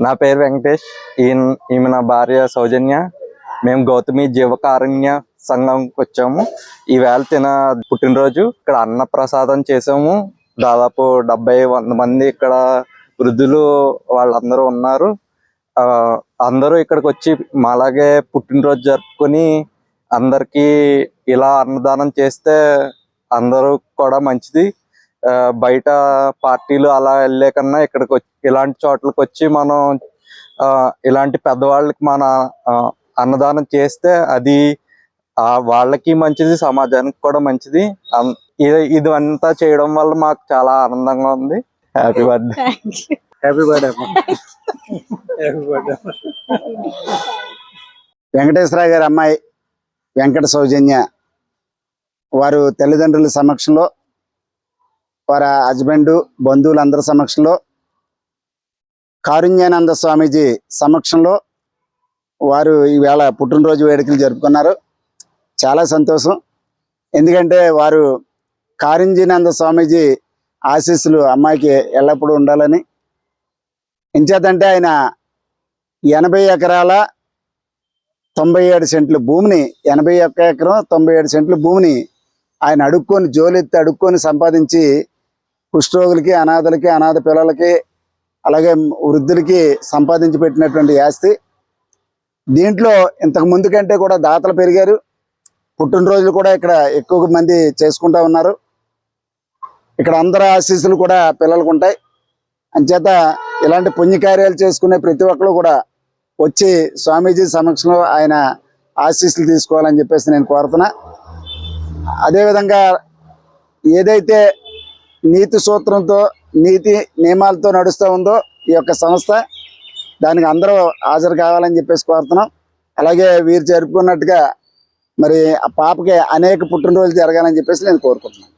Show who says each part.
Speaker 1: నా పేరు వెంకటేష్. ఈయన ఈమె నా భార్య సౌజన్య. మేము గౌతమి జీవకారుణ్య సంఘంకి వచ్చాము. ఈవేళ తిన పుట్టినరోజు ఇక్కడ అన్నప్రసాదం చేసాము. దాదాపు డెబ్బై వంద మంది ఇక్కడ వృద్ధులు వాళ్ళందరూ ఉన్నారు. ఆ, అందరూ ఇక్కడికి వచ్చి మాలాగే పుట్టినరోజు జరుపుకొని అందరికీ ఇలా అన్నదానం చేస్తే అందరూ కూడా మంచిది. బయట పార్టీలు అలా వెళ్ళే కన్నా ఇక్కడికి వచ్చి ఇలాంటి చోట్లకి వచ్చి మనం ఆ, ఇలాంటి పెద్దవాళ్ళకి మన అన్నదానం చేస్తే అది ఆ వాళ్ళకి మంచిది సమాజానికి కూడా మంచిది. ఇది ఇది అంతా చేయడం వల్ల మాకు చాలా ఆనందంగా ఉంది. Happy birthday
Speaker 2: happy birthday happy birthday Venkateswara గారి అమ్మాయి వెంకట సౌజన్య వారు తల్లిదండ్రుల సమక్షంలో వారి హస్బెండ్ బంధువులందరి సమక్షంలో కారుణ్యానంద స్వామీజీ సమక్షంలో వారు ఈవేళ పుట్టినరోజు వేడుకలు జరుపుకున్నారు. చాలా సంతోషం. ఎందుకంటే వారు కారుణ్యానంద స్వామీజీ ఆశీస్సులు అమ్మాయికి ఎల్లప్పుడూ ఉండాలని. ఎంచేతంటే ఆయన ఎనభై ఎకరాల తొంభై ఏడు సెంట్ల భూమిని ఎనభై ఒక్క ఎకరం తొంభై ఏడు సెంట్ల భూమిని ఆయన అడుక్కొని జోలెత్తి అడుక్కొని సంపాదించి కుష్ఠరోగులకి అనాథలకి అనాథ పిల్లలకి అలాగే వృద్ధులకి సంపాదించి పెట్టినటువంటి ఆస్తి. దీంట్లో ఇంతకు ముందు కంటే కూడా దాతలు పెరిగారు. పుట్టినరోజులు కూడా ఇక్కడ ఎక్కువ మంది చేసుకుంటా ఉన్నారు. ఇక్కడ అందరి ఆశీస్సులు కూడా పిల్లలకు ఉంటాయి. అంచేత ఇలాంటి పుణ్యకార్యాలు చేసుకునే ప్రతి ఒక్కరు కూడా వచ్చి స్వామీజీ సమక్షంలో ఆయన ఆశీస్సులు తీసుకోవాలని చెప్పేసి నేను కోరుతున్నా. అదేవిధంగా ఏదైతే నీతి సూత్రంతో నీతి నియమాలతో నడుస్తూ ఉందో ఈ యొక్క సంస్థ దానికి అందరూ హాజరు కావాలని చెప్పేసి కోరుతున్నాం. అలాగే వీరు జరుపుకున్నట్టుగా మరి ఆ పాపకి అనేక పుట్టినరోజులు జరగాలని చెప్పేసి నేను కోరుకుంటున్నాను.